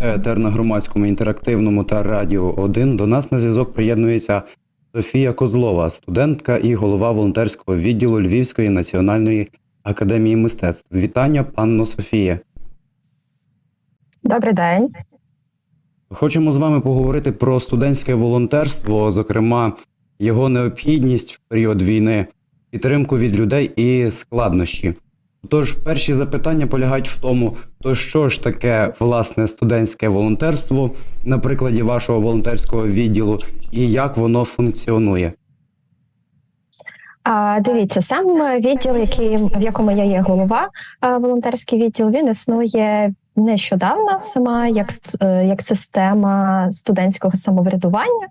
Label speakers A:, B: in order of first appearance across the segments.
A: Це етер на громадському інтерактивному та радіо 1. До нас на зв'язок приєднується Софія Козлова, студентка і голова волонтерського відділу Львівської національної академії мистецтв. Вітання, панно Софія.
B: Добрий день.
A: Хочемо з вами поговорити про студентське волонтерство, зокрема, його необхідність в період війни, підтримку від людей і складнощі. Тож, перші запитання полягають в тому, то що ж таке власне студентське волонтерство на прикладі вашого волонтерського відділу і як воно функціонує.
B: А, дивіться, сам відділ, який в якому я є голова, волонтерський відділ, він існує нещодавно сама як е, як система студентського самоврядування.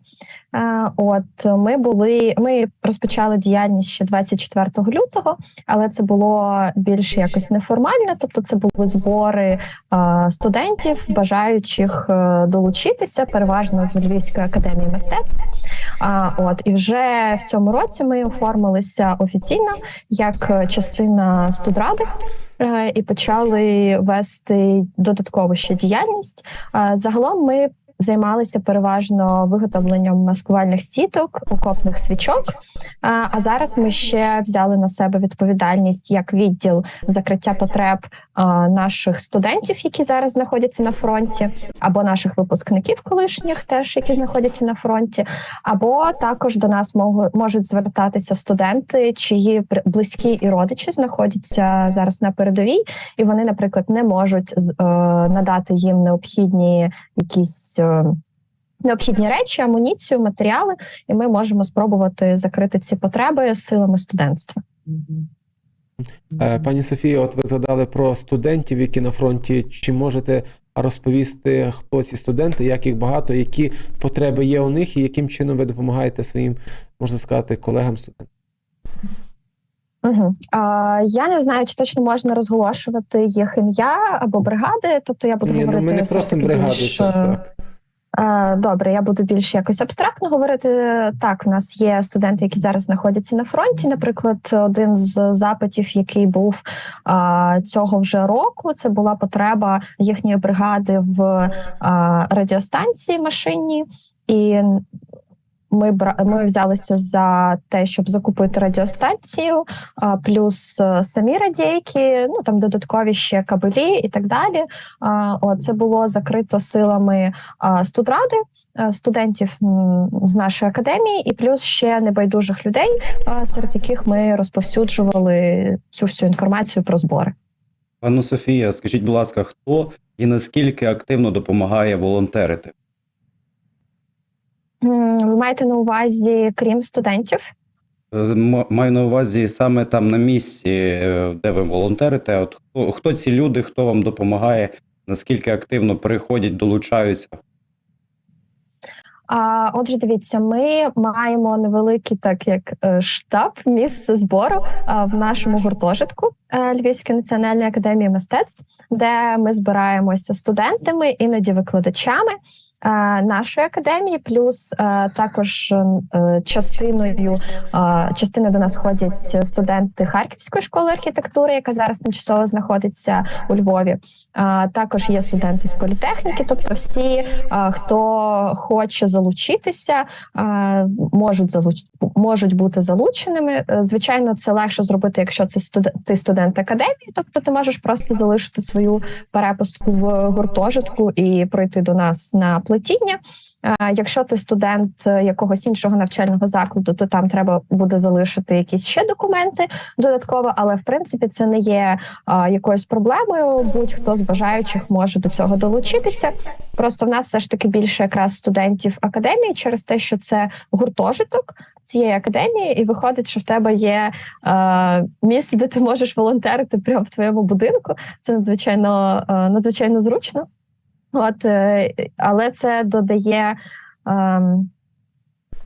B: От ми були, ми розпочали діяльність ще 24 лютого, але це було більш якось неформально. Тобто, це були збори студентів, бажаючих е, долучитися, переважно з Львівської академії мистецтв. От і вже в цьому році ми оформилися офіційно як е, частина студради. Е, І почали вести додаткову ще діяльність. Е, Загалом ми займалися переважно виготовленням маскувальних сіток, окопних свічок. А зараз ми ще взяли на себе відповідальність як відділ закриття потреб наших студентів, які зараз знаходяться на фронті, або наших випускників колишніх, теж які знаходяться на фронті, або також до нас можуть звертатися студенти, чиї близькі і родичі знаходяться зараз на передовій, і вони, наприклад, не можуть е, надати їм необхідні якісь. Необхідні речі, амуніцію, матеріали, і ми можемо спробувати закрити ці потреби силами студентства.
C: Е, Пані Софія, от ви згадали про студентів, які на фронті. Чи можете розповісти, хто ці студенти, як їх багато, які потреби є у них, і яким чином ви допомагаєте своїм, можна сказати, колегам студентам?
B: Угу. А, я не знаю, чи точно можна розголошувати їх ім'я або бригади. Тобто я буду
C: Ні, ну
B: говорити
C: ми не просимо бригади,
B: більш,
C: так,
B: Добре, я буду більш якось абстрактно говорити. Так, у нас є студенти, які зараз знаходяться на фронті. Наприклад, один з запитів, який був а, цього вже року, це була потреба їхньої бригади в а, радіостанції машинній, і ми ми взялися за те, щоб закупити радіостанцію, плюс е, самі радійки, ну там додаткові ще кабелі і так далі. Це було закрито силами студради, е, студентів з нашої академії, і плюс ще небайдужих людей, серед яких ми розповсюджували цю всю інформацію про збори.
A: Панно Софія, скажіть, будь ласка, хто і наскільки активно допомагає волонтерити?
B: Маєте на увазі, крім студентів?
A: Е, Маю на увазі саме там на місці, е, де ви волонтерите. От хто, хто ці люди, хто вам допомагає, наскільки активно приходять, долучаються?
B: А отже, дивіться, ми маємо невеликий, так як е, штаб місце збору а, в нашому гуртожитку Львівської національної академії мистецтв, де ми збираємося студентами, іноді викладачами нашої академії, плюс е, також е, частиною е, частиною до нас ходять студенти Харківської школи архітектури, яка зараз тимчасово знаходиться у Львові. Також є студенти з політехніки, тобто всі, хто хоче залучитися, можуть залуч... можуть бути залученими. Е, Звичайно, це легше зробити, якщо це студ... ти студент академії, тобто ти можеш просто залишити свою перепустку в гуртожитку і прийти до нас на плетіння. Якщо ти студент е, якогось іншого навчального закладу, то там треба буде залишити якісь ще документи додатково, але в принципі це не є якоюсь проблемою. Будь-хто з бажаючих може до цього долучитися. Просто в нас все ж таки більше якраз студентів академії через те, що це гуртожиток цієї академії, і виходить, що в тебе є е, місце, де ти можеш волонтерити прямо в твоєму будинку. Це надзвичайно е, надзвичайно зручно. От, е, але це додає. Е,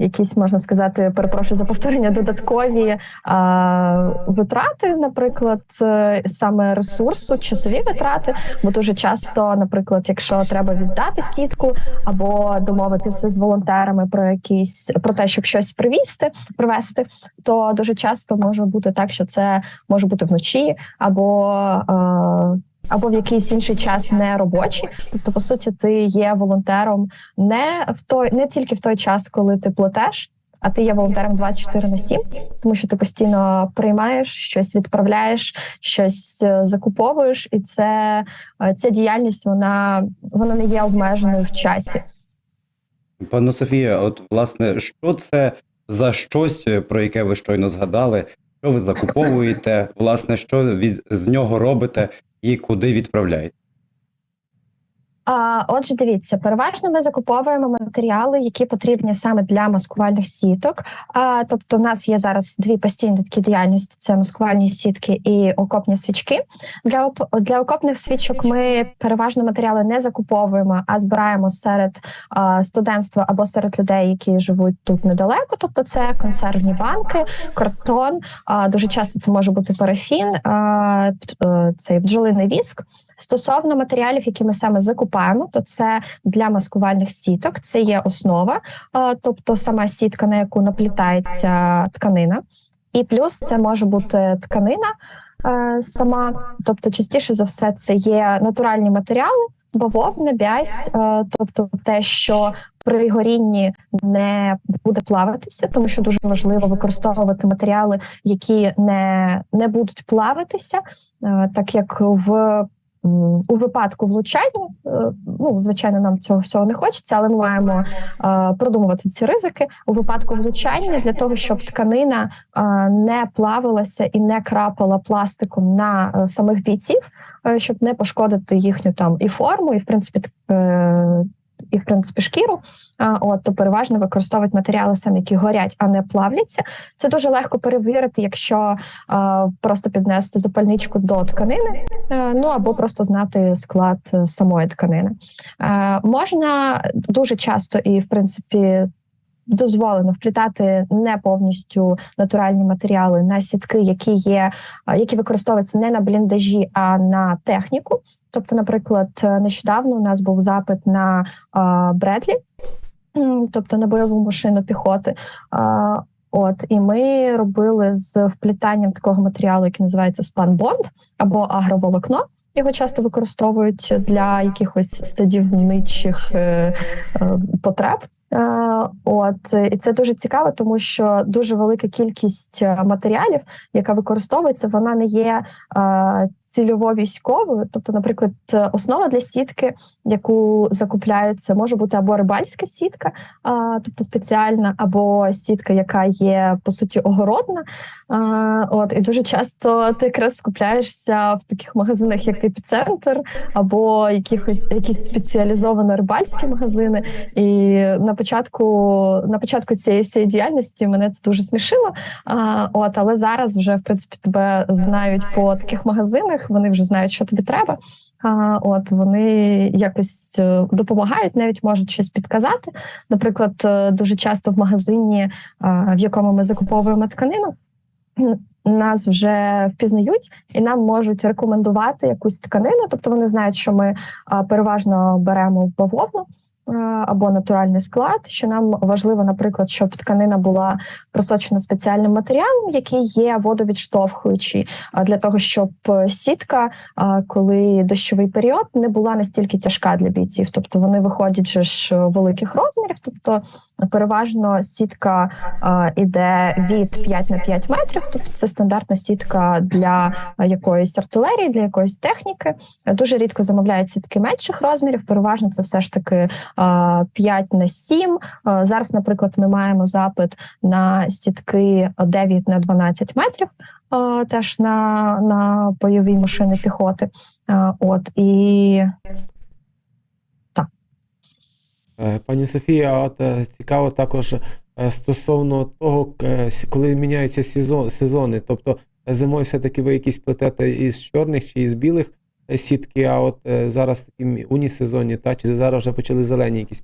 B: якісь можна сказати, перепрошую за повторення, додаткові а, витрати, наприклад, е, саме ресурсу, часові витрати. Бо дуже часто, наприклад, якщо треба віддати сітку або домовитися з волонтерами про якісь про те, щоб щось привізти, привезти, то дуже часто може бути так, що це може бути вночі або. А, або в якийсь інший час не робочий. Тобто, по суті, ти є волонтером не в той, не тільки в той час, коли ти платеш. А ти є волонтером 24 на 7, тому що ти постійно приймаєш щось, відправляєш, щось е, закуповуєш, і це е, ця діяльність вона, вона не є обмеженою в часі.
A: Пане Софія, от власне, що це за щось, е, про яке ви щойно згадали? Що ви закуповуєте? Власне, що від з нього робите і куди відправляєте?
B: Отже, дивіться, переважно ми закуповуємо матеріали, які потрібні саме для маскувальних сіток. Тобто, в нас є зараз дві постійні такі діяльності: це маскувальні сітки і окопні свічки. Для для окопних свічок ми переважно матеріали не закуповуємо, а збираємо серед студентства або серед людей, які живуть тут недалеко. Тобто, це консервні банки, картон. Дуже часто це може бути парафін, е, цей бджолиний віск. Стосовно матеріалів, які ми саме закупаємо, то це для маскувальних сіток, це є основа, тобто сама сітка, на яку наплітається тканина, і плюс це може бути тканина е, сама, тобто частіше за все це є натуральні матеріали, бавовна, бязь, е, тобто те, що при горінні не буде плавитися, тому що дуже важливо використовувати матеріали, які не, не будуть плавитися, е, так як в у випадку влучання, е, ну звичайно, нам цього всього не хочеться, але ми маємо е, продумувати ці ризики. У випадку влучання для того, щоб тканина е, не плавилася і не крапала пластиком на самих бійців, щоб не пошкодити їхню там і форму, і в принципі і в принципі шкіру. А, от то переважно використовують матеріали саме, які горять, а не плавляться. Це дуже легко перевірити, якщо а, просто піднести запальничку до тканини, а, ну або просто знати склад е, самої тканини. А, можна дуже часто і в принципі. Дозволено вплітати не повністю натуральні матеріали на сітки, які є, які використовуються не на бліндажі, а на техніку. Тобто, наприклад, нещодавно у нас був запит на Бредлі, тобто на бойову машину піхоти. От і ми робили з вплітанням такого матеріалу, який називається спанбонд або агроволокно. Його часто використовують для якихось садівничих е, е, потреб. Е, От і це дуже цікаво, тому що дуже велика кількість е, матеріалів, яка використовується, вона не є е, цільово військовою. Тобто, наприклад, е, основа для сітки, яку закупляють, це може бути або рибальська сітка, тобто спеціальна, або сітка, яка є по суті огородна. От і дуже часто ти якраз скупляєшся в таких магазинах, як епіцентр, або якихось якісь спеціалізовані рибальські магазини. І на початку на початку цієї всієї діяльності мене це дуже смішило. От, але зараз вже в принципі тебе знають по таких магазинах. Вони вже знають, що тобі треба. А, от вони якось е, допомагають, навіть можуть щось підказати. Наприклад, е, дуже часто в магазині, в якому ми закуповуємо тканину, нас вже впізнають і нам можуть рекомендувати якусь тканину. Тобто вони знають, що ми переважно беремо бавовну. А, Або натуральний склад, що нам важливо, наприклад, щоб тканина була просочена спеціальним матеріалом, який є водовідштовхуючий, для того, щоб е, сітка, коли дощовий період, не була настільки тяжка для бійців. Тобто вони виходять же ж великих розмірів. Тобто, переважно сітка іде від 5 на 5 метрів. Тобто, це стандартна сітка для якоїсь артилерії, для якоїсь техніки. Дуже рідко замовляють сітки менших розмірів. Переважно це все ж таки 5 на 7. Зараз, наприклад, ми маємо запит на сітки 9 на 12 метрів. Теж на, на бойові машини піхоти. От і
C: Е, Пані Софія, от е, цікаво також е, стосовно того, коли міняються сезон- сезони. Тобто зимою все-таки ви якісь плетете із чорних чи із білих сітки, а от е, зараз такі унісезонні, та чи зараз вже почали зелені якісь.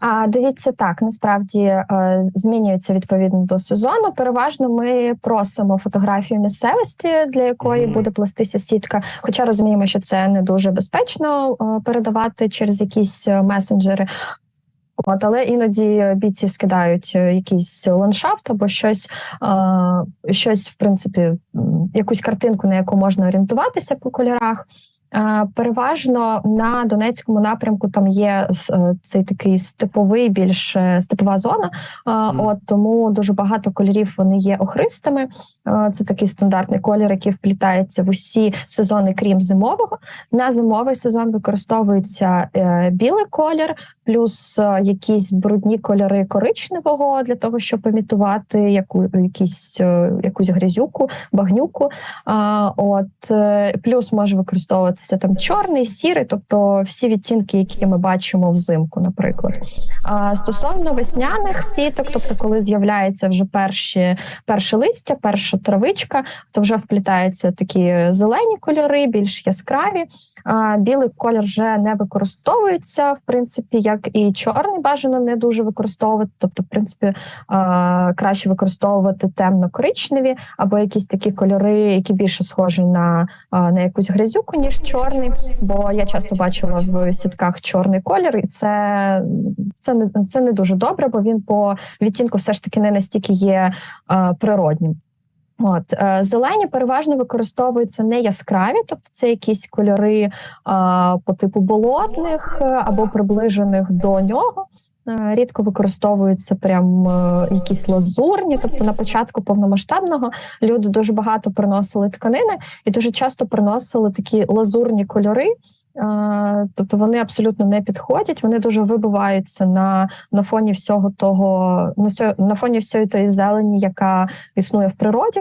B: А дивіться так, насправді е, змінюється відповідно до сезону. Переважно ми просимо фотографію місцевості, для якої
C: Мгм.
B: буде плестися сітка. Хоча розуміємо, що це не дуже безпечно е, передавати через якісь месенджери. От, але іноді бійці скидають е, якийсь ландшафт або щось, щось, в принципі, якусь картинку, на яку можна орієнтуватися по кольорах. Е, Переважно на Донецькому напрямку там є е, цей такий степовий, більш е, степова зона.
C: Мгм.
B: От тому дуже багато кольорів вони є охристими. Це такий стандартний колір, який вплітається в усі сезони, крім зимового. На зимовий сезон використовується білий колір, плюс якісь брудні кольори коричневого для того, щоб імітувати яку якісь якусь грязюку, багнюку. От плюс може використовуватися там чорний, сірий, тобто всі відтінки, які ми бачимо взимку, наприклад. А, стосовно весняних сіток, тобто, коли з'являється вже перші перше листя, перша травичка, то вже вплітаються такі зелені кольори, більш яскраві. А, білий колір вже не використовується, в принципі, як і чорний бажано не дуже використовувати. Тобто, в принципі, краще використовувати темно-коричневі або якісь такі кольори, які більше схожі на, на якусь грязюку, ніж чорний. Бо я часто бачила в сітках чорний колір, і це, це, не, це не дуже добре, бо він по відтінку все ж таки не настільки є а, природнім. От е, зелені переважно використовуються не яскраві, тобто це якісь кольори а, по типу болотних е, або приближених до нього. Е, Рідко використовуються прям е, якісь лазурні. Тобто на початку повномасштабного люди дуже багато приносили тканини і дуже часто приносили такі лазурні кольори. Е, Тобто вони абсолютно не підходять, вони дуже вибиваються на, на фоні всього того, на, на фоні всієї тої зелені, яка існує в природі.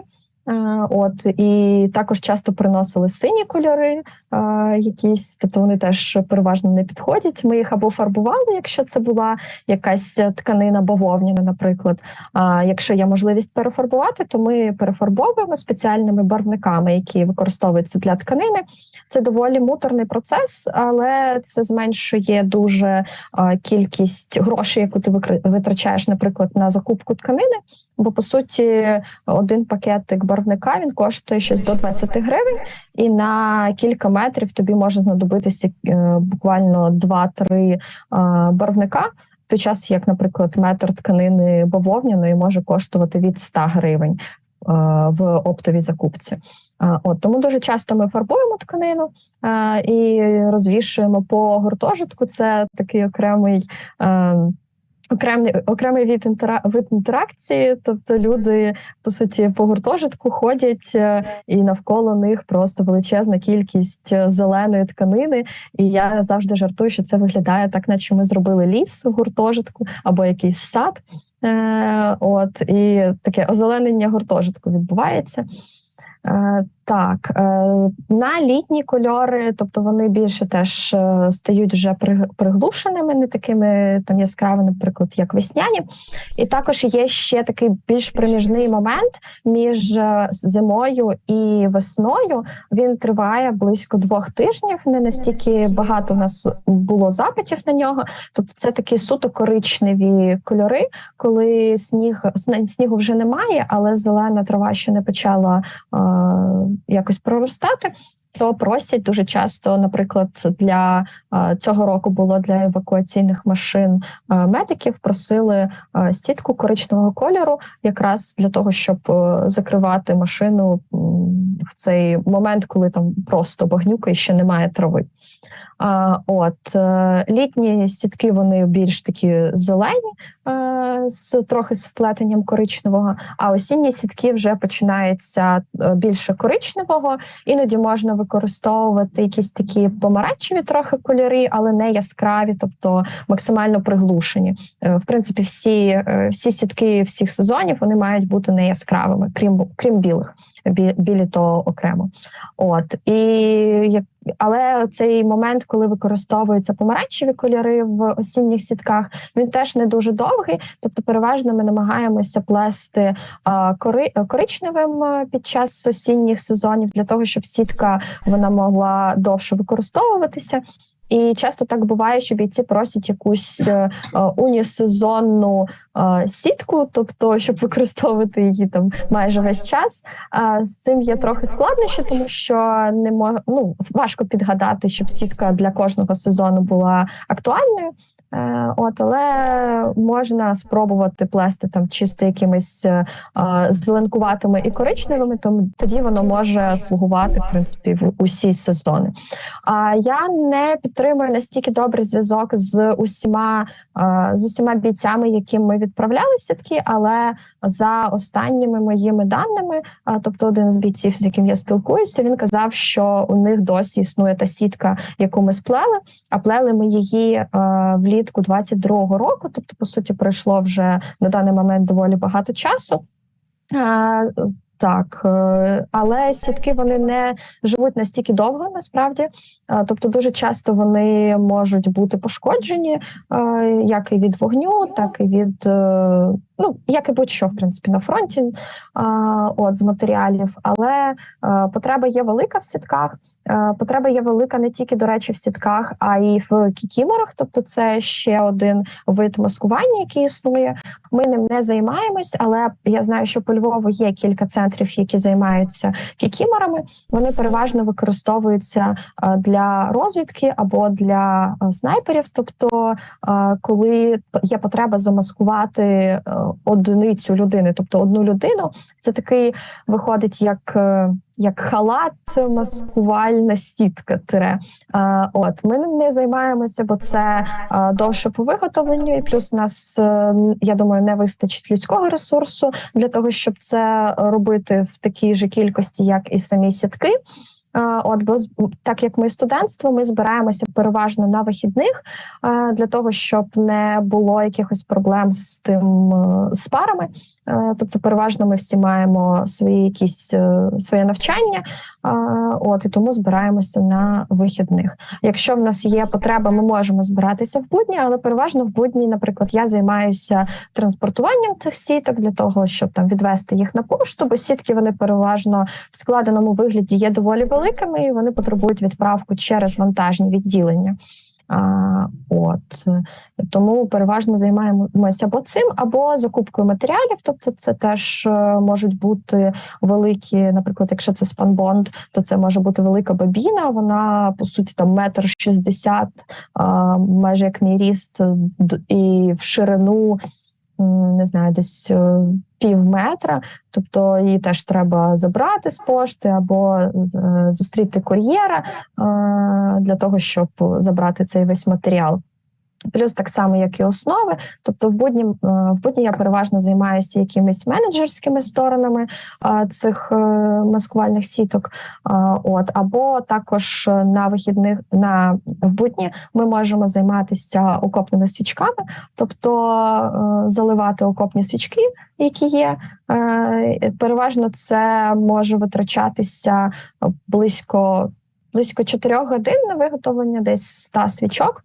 B: Е, От і також часто приносили сині кольори, е, якісь, тобто вони теж переважно не підходять. Ми їх або фарбували, якщо це була якась тканина бавовняна, наприклад. А якщо є можливість перефарбувати, то ми перефарбовуємо спеціальними барвниками, які використовуються для тканини. Це доволі муторний процес, але це зменшує дуже е, кількість грошей, яку ти витрачаєш, наприклад, на закупку тканини. Бо по суті, один пакетик барвника він коштує щось до 20 гривень, і на кілька метрів тобі може знадобитися е, буквально 2-3 е, барвника. В той час, як, наприклад, метр тканини бавовняної може коштувати від 100 гривень е, в оптовій закупці. От тому дуже часто ми фарбуємо тканину і розвішуємо по гуртожитку. Це такий окремий. Окремий окремий від інтера... вид інтеракції, тобто люди по суті по гуртожитку ходять, е, і навколо них просто величезна кількість е, зеленої тканини. І я завжди жартую, що це виглядає так, наче ми зробили ліс у гуртожитку або якийсь сад. Е, От і таке озеленення гуртожитку відбувається. Е, Так, е, на літні кольори, тобто вони більше теж е, стають вже при- приглушеними, не такими там яскравими, наприклад, як весняні. І також є ще такий більш проміжний момент між е, зимою і весною. Він триває близько двох тижнів. Не настільки багато в нас було запитів на нього. Тобто, це такі суто коричневі кольори, коли сніг снігу вже немає, але зелена трава ще не почала якось проростати. То просять дуже часто, наприклад, для е, цього року було для евакуаційних машин е, медиків. Просили е, сітку коричневого кольору, якраз для того, щоб закривати машину в цей момент, коли там просто багнюка і ще немає трави. От е, літні сітки вони більш такі зелені, е, з трохи з вплетенням коричневого. А осінні сітки вже починаються е, більше коричневого. Іноді можна використовувати якісь такі помаранчеві трохи кольори, але не яскраві, тобто максимально приглушені. В принципі, всі, всі сітки всіх сезонів вони мають бути не яскравими, крім крім білих. Бі- Білі то окремо. От і але цей момент, коли використовуються помаранчеві кольори в осінніх сітках, він теж не дуже довгий. Тобто, переважно ми намагаємося плести кори, коричневим під час осінніх сезонів для того, щоб сітка вона могла довше використовуватися. І часто так буває, що бійці просять якусь е, е, унісезонну е, сітку, тобто щоб використовувати її там майже весь час. А з цим є трохи складнощі, тому що не мож... ну, важко підгадати, щоб сітка для кожного сезону була актуальною. Е, От, але можна спробувати плести там чисто якимись е, зеленкуватими і коричневими, тому тоді воно може слугувати в принципі в усі сезони. А я не підтримую настільки добрий зв'язок з усіма е, з усіма бійцями, яким ми відправляли сітки, але за останніми моїми даними, тобто один з бійців, з яким я спілкуюся, він казав, що у них досі існує та сітка, яку ми сплели, а плели ми її е, влітку 22-го року. Тобто, по суті, пройшло вже на даний момент доволі багато часу. Так, е, але сітки вони не живуть настільки довго, насправді. Тобто, дуже часто вони можуть бути пошкоджені, як і від вогню, так і від е, ну як і будь-що в принципі на фронті. От з матеріалів, але е, потреба є велика в сітках. Е, Потреба є велика не тільки, до речі, в сітках, а й в кікіморах. Тобто, це ще один вид маскування, який існує. Ми ним не займаємось, але я знаю, що по Львову є кілька центрів, які займаються кікіморами. Вони переважно використовуються е, для розвідки або для снайперів. Тобто, коли є потреба замаскувати одиницю людини, тобто одну людину, це такий виходить як. е, Як халат, маскувальна сітка. Тире. Е, От ми ним не займаємося, бо це е, довше по виготовленню, і плюс нас я думаю, не вистачить людського ресурсу для того, щоб це робити в такій же кількості, як і самі сітки. От, бо так як ми студентство, ми збираємося переважно на вихідних для того, щоб не було якихось проблем з тим е, з парами. Е, Тобто, переважно ми всі маємо свої якісь е, своє навчання, от і тому збираємося на вихідних. Якщо в нас є потреба, ми можемо збиратися в будні, але переважно в будні, наприклад, я займаюся транспортуванням цих сіток для того, щоб там відвести їх на пошту, бо сітки вони переважно в складеному вигляді є доволі великими, і вони потребують відправку через вантажні відділення. От тому переважно займаємося або цим, або закупкою матеріалів. Тобто, це теж е, можуть бути великі, наприклад, якщо це спанбонд, то це може бути велика бабіна. Вона по суті там метр шістдесят, майже як мій ріст, і в ширину не знаю, десь е, пів метра. Тобто її теж треба забрати з пошти або е, зустріти кур'єра е, для того, щоб забрати цей весь матеріал. Плюс так само, як і основи. Тобто, в будні, е, в будні я переважно займаюся якимись менеджерськими сторонами е, цих е, маскувальних сіток. От або також на вихідних на в будні ми можемо займатися окопними свічками, тобто заливати окопні свічки, які є. Переважно це може витрачатися близько. Близько 4 годин на виготовлення десь 100 свічок.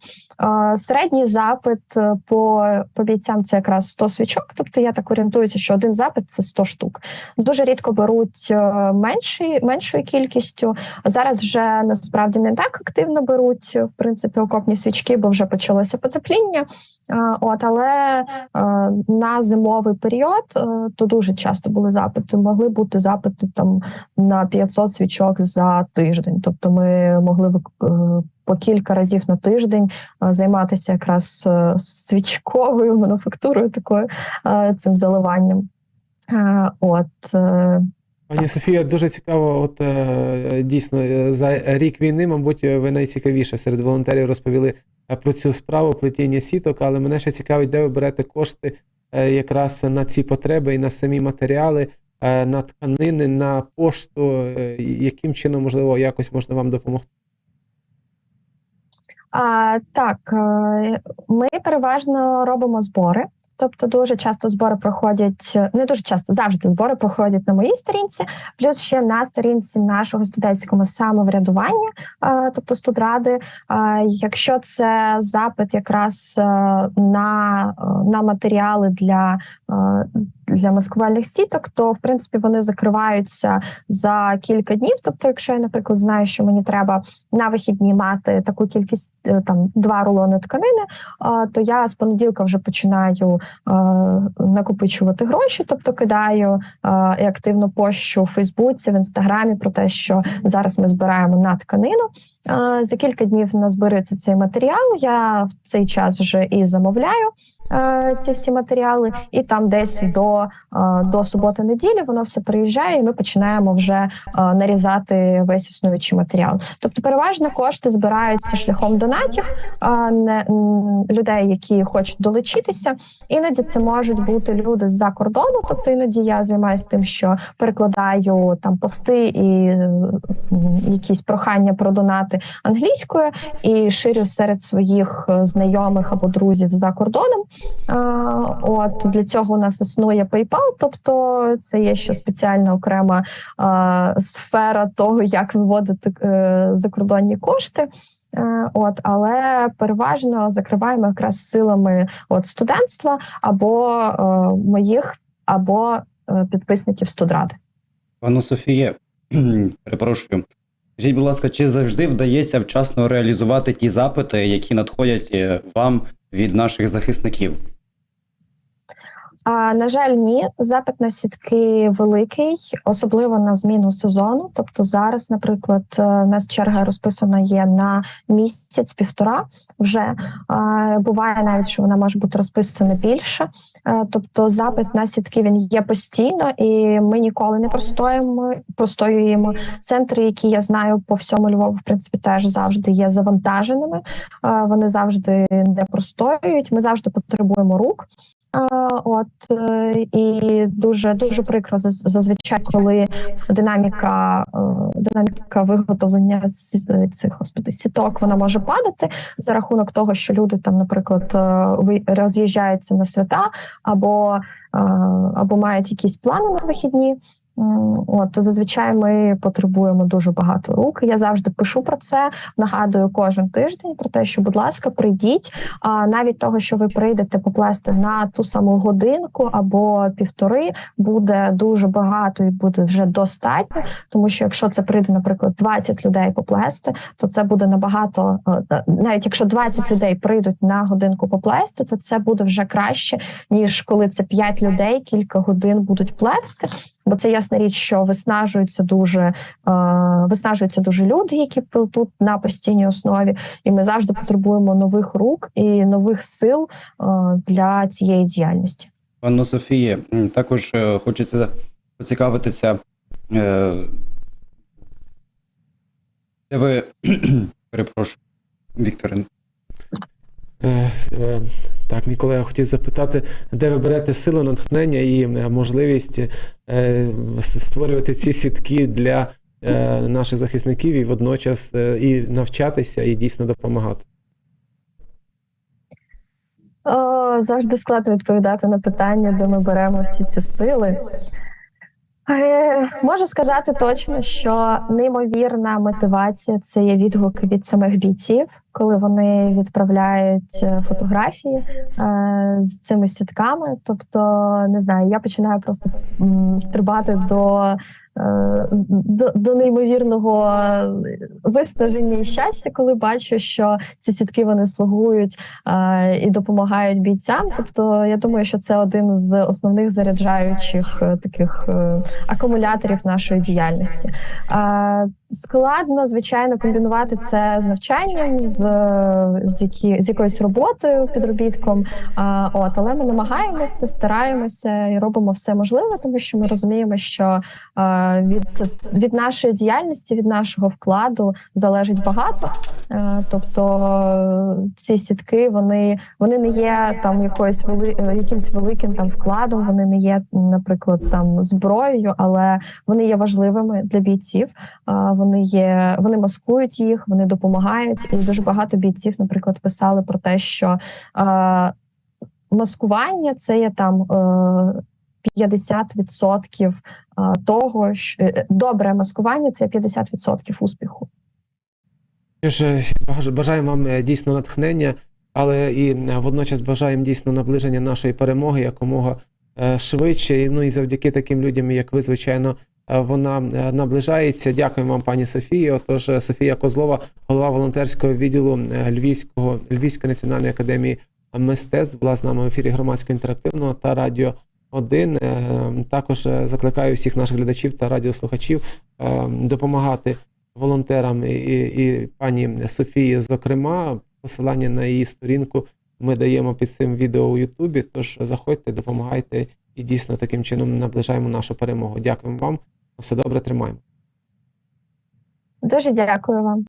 B: Середній запит е, по, по бійцям це якраз 100 свічок. Тобто я так орієнтуюся, що один запит це 100 штук. Дуже рідко беруть е, менші, меншою кількістю. Зараз вже насправді не так активно беруть в принципі окопні свічки, бо вже почалося потепління. От, але е, на зимовий період то дуже часто були запити. Могли бути запити там на 500 свічок за тиждень. Тобто, ми могли вик- е, по кілька разів на тиждень е, займатися якраз е, свічковою мануфактурою, такою цим заливанням. От
C: Пані Софія, дуже цікаво, от дійсно за рік війни, мабуть, ви найцікавіше серед волонтерів розповіли про цю справу плетіння сіток, але мене ще цікавить, де ви берете кошти якраз на ці потреби і на самі матеріали, на тканини, на пошту, е, яким чином, можливо, якось можна вам допомогти.
B: А, так, е, ми переважно робимо збори. Тобто дуже часто збори проходять не дуже часто, завжди збори проходять на моїй сторінці, плюс ще на сторінці нашого студентського самоврядування, е, тобто студради. Е, Якщо це запит якраз е, на, е, на матеріали для, е, для маскувальних сіток, то в принципі вони закриваються за кілька днів. Тобто, якщо я, наприклад, знаю, що мені треба на вихідні мати таку кількість е, там два рулони тканини, то я з понеділка вже починаю накопичувати гроші, тобто кидаю е, і активно пощу в Фейсбуці, в інстаграмі про те, що зараз ми збираємо на тканину. Е, За кілька днів назбирається цей матеріал. Я в цей час вже і замовляю е, ці всі матеріали, і там десь до, е, до суботи-неділі воно все приїжджає, і ми починаємо вже нарізати весь існуючий матеріал. Тобто, переважно кошти збираються шляхом донатів людей, які хочуть долучитися. Іноді це можуть бути люди з-за кордону. Тобто іноді я займаюся тим, що перекладаю там пости і якісь прохання про донати англійською і ширю серед своїх е, знайомих або друзів за кордоном. От для цього у нас існує PayPal, тобто це є ще спеціальна окрема сфера того, як виводити е, закордонні кошти. Е, От, але переважно закриваємо якраз силами от студентства або е, моїх, або е, підписників студради.
A: Пану Софіє, перепрошую. Скажіть, будь ласка, чи завжди вдається вчасно реалізувати ті запити, які надходять е, вам від наших захисників?
B: А на жаль, ні, запит на сітки великий, особливо на зміну сезону. Тобто зараз, наприклад, е, у нас черга розписана є на місяць-півтора. Вже а, буває навіть, що вона може бути розписана більше. Е, Тобто, запит на сітки він є постійно, і ми ніколи не простоїмо, простоюємо. Центри, які я знаю по всьому Львову, в принципі, теж завжди є завантаженими. Е, Вони завжди не простоюють. Ми завжди потребуємо рук. А, От е, і дуже дуже прикро зазвичай, коли динаміка е, динаміка виготовлення з цих господи, сіток вона може падати за рахунок того, що люди там, наприклад, е, роз'їжджаються на свята або, е, або мають якісь плани на вихідні. От то зазвичай ми потребуємо дуже багато рук. Я завжди пишу про це, нагадую кожен тиждень про те, що, будь ласка, прийдіть. А навіть того, що ви прийдете поплести на ту саму годинку або півтори, буде дуже багато і буде вже достатньо. Тому що якщо це прийде, наприклад, 20 людей поплести, то це буде набагато е, е, навіть якщо 20 людей прийдуть на годинку поплести, то це буде вже краще ніж коли це 5 людей кілька годин будуть плести. Бо це ясна річ, що виснажуються дуже е, виснажуються дуже люди, які плетуть на постійній основі, і ми завжди потребуємо нових рук і нових сил е, для цієї діяльності.
A: Пану Софіє, м, також е, хочеться поцікавитися. е, Де ви перепрошую, Вікторин.
C: Е, е, Так, мій колега хотів запитати, де ви берете силу, натхнення і е, можливість створювати ці сітки для наших захисників і водночас і навчатися, і дійсно допомагати.
B: О, завжди складно відповідати на питання, де ми беремо всі ці сили. Можу сказати точно, що неймовірна мотивація це є відгуки від самих бійців, коли вони відправляють е, фотографії е, з цими сітками. Тобто, не знаю, я починаю просто стрибати до, е, до, до неймовірного виснаження і щастя, коли бачу, що ці сітки вони слугують е, і допомагають бійцям. Тобто, я думаю, що це один з основних заряджаючих таких е, акумуляторів нашої діяльності. Складно, звичайно, комбінувати це з навчанням, з, з, які, з якоюсь роботою, підробітком. А, от, але ми намагаємося, стараємося і робимо все можливе, тому що ми розуміємо, що е, від, від нашої діяльності, від нашого вкладу залежить багато. Е, тобто ці сітки вони, вони не є там якоюсь вели, якимсь великим там вкладом, вони не є, наприклад, там зброєю, але вони є важливими для бійців. А, Вони є, вони маскують їх, вони допомагають. І дуже багато бійців, наприклад, писали про те, що а, маскування це є там е, 50% того, що е, добре маскування це 50% успіху.
C: Е, баж- бажаємо вам е, дійсно натхнення, але і е, водночас бажаємо дійсно наближення нашої перемоги якомога е, швидше. Ну і завдяки таким людям, як ви, звичайно, е, вона е, наближається. Дякуємо вам, пані Софії. Отож, е, Софія Козлова, голова волонтерського відділу е, Львівського Львівської національної академії мистецтв була з нами в ефірі громадського інтерактивного та радіо 1. Е, Також е, закликаю всіх наших глядачів та радіослухачів е, допомагати волонтерам і, і пані Софії, зокрема, посилання на її сторінку ми даємо під цим відео у Ютубі. Тож заходьте, допомагайте і дійсно таким чином наближаємо нашу перемогу. Дякуємо вам. Все добре, тримаємо.
B: Дуже дякую вам.